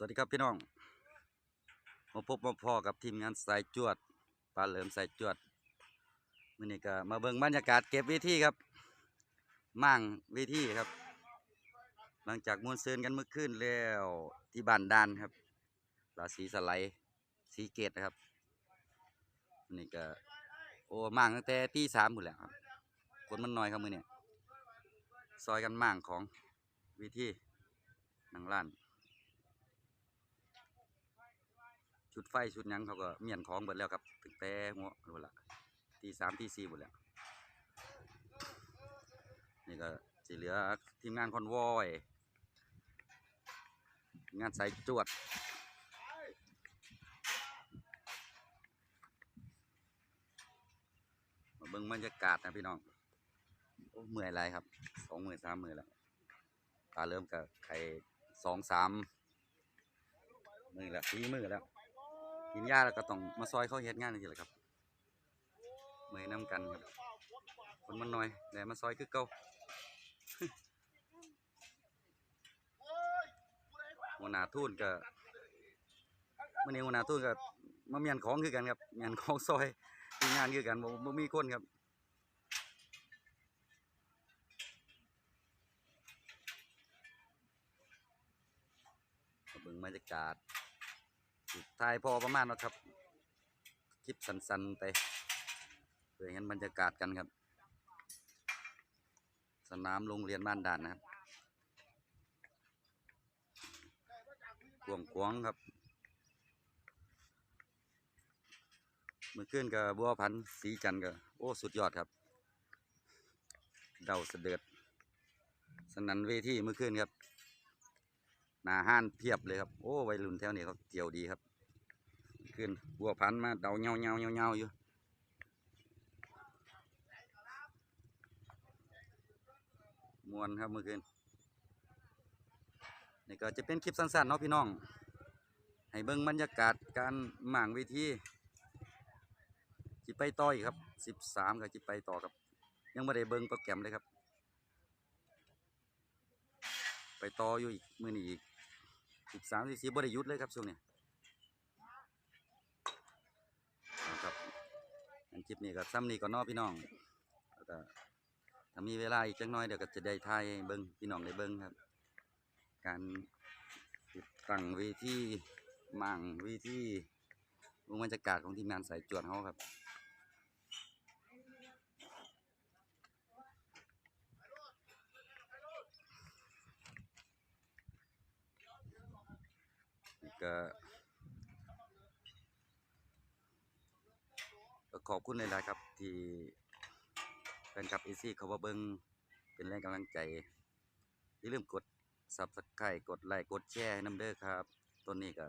สวัสดีครับพี่น้อง มาพบมาพอกับทีมงานสายจวดปลาเหลิมสายจวดมื่อนี้ก็มาเบิ่งบรรยากาศเก็บเวทีครับมั่งเวทีครับ หลังจากมวนเซินกันเมื่อคืนแล้วที่บ้านดานครับราศีสไลด์สีเกตนะครับมื่อนี้ก็โอ้มั่งตั้งแต่ตีสามหมดแล้วครับคนมันน้อยครับมือนี่ซอยกันมั่งของเวทีหนังล้าน ชุดไฟชุดยังเขาก็เมียนของหมดแล้วครับถึงแต่หัวหมดละตีสามตีสี่หมดแล้วนี่ก็สิเหลือทีมงานคอนวอยงานสายจวดมาเบิ่งบรรยากาศนะพี่น้องโอ้เมื่อยไรครับสองหมือสามหมือแล้วตาเริ่มกับใครสองสามมือละสี่มือแล้ว กินยาแล้วก็ต้องมาซอยเขาเฮ็ดงานนี่แหละครับเมื่อยน้ำกันครับคนมันน้อยแต่มาซอยคือเก่าหัวหน้าทุนก็มื่อนี้หัวหน้าทุนก็มาเมียนของคือกันครับเมียนของซอยทีงานคือกันบ่มีคนครับเบิ่งบรรยากาศ ท้ายพอประมาณแล้วครับ คลิปสั้นๆไปเพื่อเห็นบรรยากาศกันครับ สนามโรงเรียนบ้านด่านนะครับกวงขวงครับเมื่อคืนกับบัวพันธ์สีจันทร์ก็โอ้สุดยอดครับ เดาเสด็จสนันเวทีเมื่อคืนครับ นาห้านเพียบเลยครับ โอ้วัยรุ่นแถวนี้เขาเกี่ยวดีครับ ขึ้นบัวพันธุ์มาเดาเงาเงาเงาเงาอยู่มวนครับเมื่อคืนนี่ก็จะเป็นคลิปสั้นๆเนาะพี่น้อง ให้เบิ่งบรรยากาศการหม่างเวทีจิไปต่ออีกครับสิบสามกับจิไปต่อครับ ยังไม่ได้เบิ่งโปรแกรมเลยครับ ไปต่ออยู่อีกมือนี้อีก สิบสามสิบสี่บริยุทธ์เลยครับช่วงนี้นะครับอันคลิปนี้ก็ซ้ำนี้ก็นอพี่น้องแล้วก็ถ้ามีเวลาอีกจักหน้อยเดี๋ยวก็จะได้ถ่ายเบิ้งพี่น้องได้เบิ้งครับ การติดตั้งเวทีหมั่งเวทีวงบรรยากาศของทีมงานสายจวดเขาครับ ก็ขอบคุณหลายๆครับ ที่แฟนคลับเอซี่เขามาเบิ้งเป็นแรงกำลังใจอย่าลืมกด subscribe กดไลค์กดแชร์ให้น้ำเด้อครับต้นนี้ก็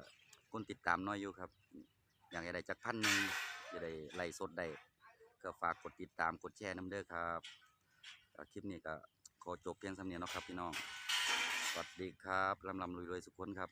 คนติดตามน้อยอยู่ครับ อย่ากให้ได้จักพันหนึ่งจะได้ไล่สดได้ก็ฝากกดติดตามกดแชร์น้ำเด้อครับคลิปนี้ก็ขอจบเพียงสำเนียงนะครับพี่น้อง สวัสดีครับลำลำรวยๆสุขคนครับ